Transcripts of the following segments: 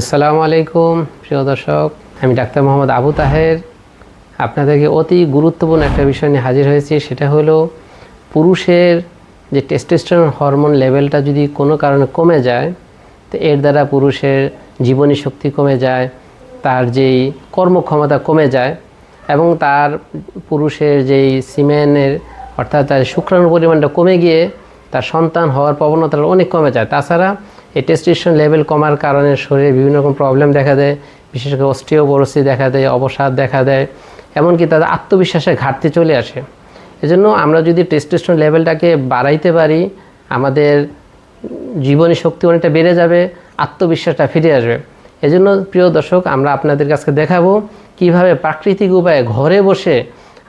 আসসালামু আলাইকুম, প্রিয় দর্শক। আমি ডাক্তার মোহাম্মদ আবু তাহের। আপনাদেরকে অতি গুরুত্বপূর্ণ একটা বিষয় নিয়ে হাজির হয়েছি, সেটা হলো পুরুষের যে টেস্টোস্টেরন হরমোন লেভেলটা যদি কোনো কারণে কমে যায়, তো এর দ্বারা পুরুষের জীবনী শক্তি কমে যায়, তার যেই কর্মক্ষমতা কমে যায়, এবং তার পুরুষের যেই সিমেনের, অর্থাৎ তার শুক্রাণুর পরিমাণটা কমে গিয়ে তার সন্তান হওয়ার প্রবণতাটা অনেক কমে যায়। তাছাড়া এই টেস্টোস্টেরন লেভেল কমার কারণে শরীরে বিভিন্ন রকম প্রবলেম দেখা দেয়, বিশেষ করে অস্টিওপোরোসিস দেখা দেয়, অবসাদ দেখা দেয়, এমনকি তাদের আত্মবিশ্বাসের ঘাটতি চলে আসে। এজন্য আমরা যদি টেস্টোস্টেরন লেভেলটাকে বাড়াইতে পারি, আমাদের জীবনী শক্তি অনেকটা বেড়ে যাবে, আত্মবিশ্বাসটা ফিরে আসবে। এজন্য প্রিয় দর্শক, আমরা আপনাদের কাছে দেখাবো কীভাবে প্রাকৃতিক উপায়ে ঘরে বসে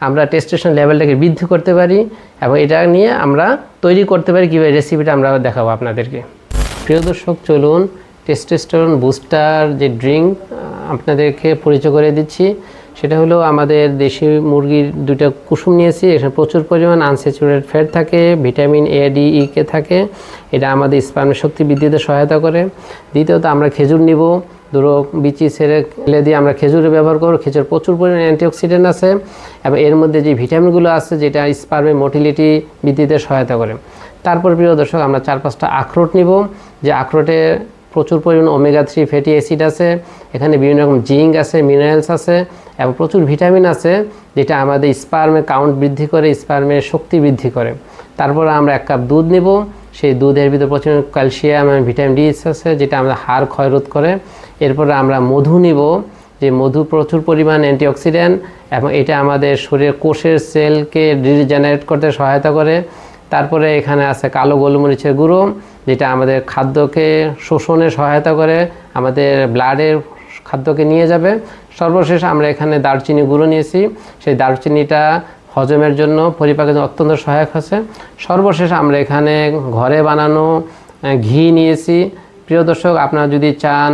আমরা টেস্টোস্টেরন লেভেলটাকে বৃদ্ধি করতে পারি এবং এটা নিয়ে আমরা তৈরি করতে পারি, কীভাবে রেসিপিটা আমরা দেখাবো আপনাদেরকে। প্রিয় দর্শক, চলুন টেস্টোস্টেরন বুস্টার যে ড্রিঙ্ক আপনাদেরকে পরিচয় করে দিচ্ছি। সেটা হলো আমাদের দেশি মুরগির দুটো কুসুম নিয়েছি। এখানে প্রচুর পরিমাণ আনস্যাচুরেটেড ফ্যাট থাকে vitamin A D E K থাকে। এটা আমাদের স্পার্মের শক্তি বৃদ্ধিতে সহায়তা করে। দ্বিতীয়ত, আমরা খেজুর নিব। ধরো, বিচি ছেড়ে ফেলে দিয়ে আমরা খেজুরে ব্যবহার করব। খেজুর প্রচুর পরিমাণে অ্যান্টিঅক্সিডেন্ট আছে। এবং এর মধ্যে যে ভিটামিনগুলো আছে, যেটা স্পার্মের মোটিলিটি বৃদ্ধিতে সহায়তা করে। তারপর, প্রিয় দর্শক, আমরা চার পাঁচটা আখরোট নিব। যে আখরোটে প্রচুর পরিমাণ ওমেগা থ্রি ফ্যাটি অ্যাসিড আছে, এখানে বিভিন্ন রকম জিঙ্ক আছে মিনারেলস আছে, এবং প্রচুর ভিটামিন আছে, যেটা আমাদের স্পার্মের কাউন্ট বৃদ্ধি করে স্পার্মের শক্তি বৃদ্ধি করে। তারপর আমরা এক কাপ দুধ নিব, সেই দুধের ভিতরে প্রচুর ক্যালসিয়াম এবং ভিটামিন ডি আছে, যেটা আমাদের হাড় ক্ষয়রোধ করে। এরপরে আমরা মধু নিব, যে মধু প্রচুর পরিমাণ অ্যান্টিঅক্সিডেন্ট এবং এটা আমাদের শরীরের কোষের সেলকে রিজেনারেট করতে সহায়তা করে। তারপরে এখানে আছে কালো গোলমরিচের গুঁড়ো যেটা আমাদের খাদ্যকে শোষণে সহায়তা করে, আমাদের ব্লাডের খাদ্যকে নিয়ে যাবে। সর্বশেষ আমরা এখানে দারচিনি গুঁড়ো নিয়েছি। সেই দারচিনিটা হজমের জন্য পরিপাকের জন্য অত্যন্ত সহায়ক আছে সর্বশেষ আমরা এখানে ঘরে বানানো ঘি নিয়েছি। প্রিয় দর্শক, আপনারা যদি চান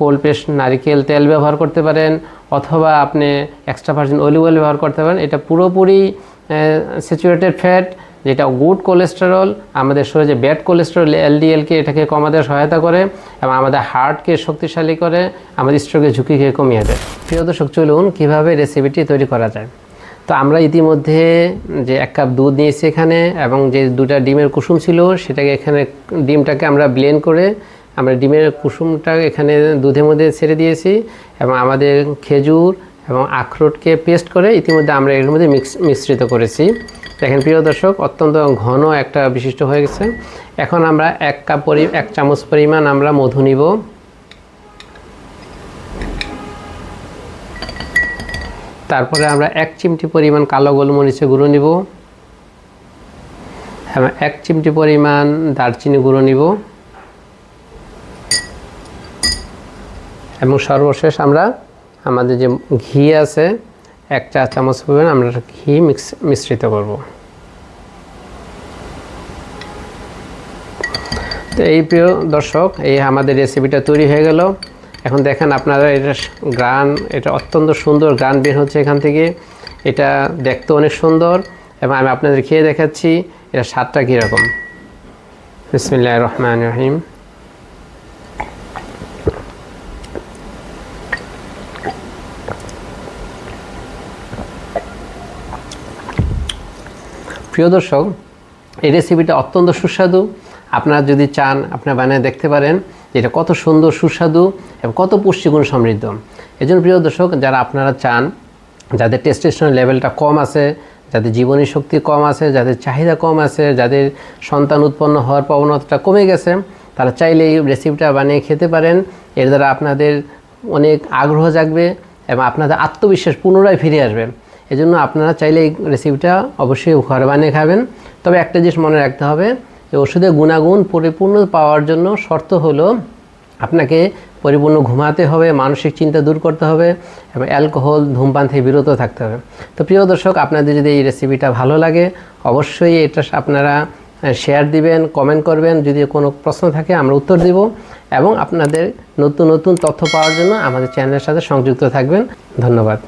কোল্ড পেস্ট, নারিকেল তেল ব্যবহার করতে পারেন, অথবা আপনি এক্সট্রা ভার্জিন অলিভ অয়েল ব্যবহার করতে পারেন, এটা পুরোপুরি স্যাচুরেটেড ফ্যাট যেটা গুড কোলেস্টেরল আমাদের শরীরে ব্যাড কোলেস্টেরল এলডিএলকে এটাকে কমাতে সহায়তা করে এবং আমাদের হার্টকে শক্তিশালী করে, আমাদের স্ট্রোকের ঝুঁকিকে কমিয়ে দেয়। প্রিয় দর্শক, চলুন কীভাবে রেসিপিটি তৈরি করা যায়? তো আমরা ইতিমধ্যে যে এক কাপ দুধ নিয়েছি এখানে এবং যে দুটা ডিমের কুসুম ছিল, সেটাকে এখানে ডিমটাকে আমরা ব্লেন্ড করে আমরা ডিমের কুসুমটা এখানে দুধের মধ্যে ছেড়ে দিয়েছি এবং আমাদের খেজুর এবং আখরোটকে পেস্ট করে ইতিমধ্যে আমরা এর মধ্যে মিক্স মিশ্রিত করেছি। দেখেন, প্রিয় দর্শক, অত্যন্ত ঘন একটা বিশিষ্ট হয়ে গেছে। এখন আমরা এক কাপ পরি, এক চামচ পরিমাণ আমরা মধু নিব। তারপরে আমরা এক চিমটি পরিমাণ কালো গোলমরিচে গুঁড়ো নিব। এবং এক চিমটি পরিমাণ দারচিনি গুঁড়ো নিব। এবং সর্বশেষ আমরা আমাদের যে ঘি আছে এক চা চামচ পরিমাণ আমরা ঘি মিক্স মিশ্রিত করব। তো এই প্রিয় দর্শক, এই আমাদের রেসিপিটা তৈরি হয়ে গেল। এখন দেখেন আপনারা এটা গ্রান এটা অত্যন্ত সুন্দর গ্রান বের হচ্ছে এখান থেকে। এটা দেখতে অনেক সুন্দর এবং আমি আপনাদের খেয়ে দেখাচ্ছি এটা স্বাদটা কীরকম। বিসমিল্লাহ রহমান রহিম। প্রিয় দর্শক, এই রেসিপিটা অত্যন্ত সুস্বাদু। আপনারা যদি চান, আপনারা বানিয়ে দেখতে পারেন এটা কত সুন্দর, সুস্বাদু এবং কত পুষ্টিগুণ সমৃদ্ধ। এই জন্য প্রিয় দর্শক, যারা আপনারা চান, যাদের টেস্টেশন লেভেলটা কম আছে, যাদের জীবনী শক্তি কম আছে, যাদের চাহিদা কম আছে, যাদের সন্তান উৎপন্ন হওয়ার প্রবণতাটা কমে গেছে, তারা চাইলে এই রেসিপিটা বানিয়ে খেতে পারেন। এর দ্বারা আপনাদের অনেক আগ্রহ জাগবে এবং আপনাদের আত্মবিশ্বাস পুনরায় ফিরে আসবে। এজন্য আপনারা চাইলে এই রেসিপিটা অবশ্যই ঘরে বানিয়ে খাবেন। তবে একটা জিনিস মনে রাখতে হবে যে ওষুধের গুণাগুণ পরিপূর্ণ পাওয়ার জন্য শর্ত হলো আপনাকে পরিপূর্ণ ঘুমাতে হবে, মানসিক চিন্তা দূর করতে হবে, এবং অ্যালকোহল, ধূমপান থেকে বিরত থাকতে হবে। তো প্রিয় দর্শক, আপনাদের যদি এই রেসিপিটা ভালো লাগে, অবশ্যই এটা আপনারা শেয়ার দিবেন কমেন্ট করবেন। যদি কোনো প্রশ্ন থাকে, আমরা উত্তর দিব। এবং আপনাদের নতুন নতুন তথ্য পাওয়ার জন্য আমাদের চ্যানেলের সাথে সংযুক্ত থাকবেন। ধন্যবাদ।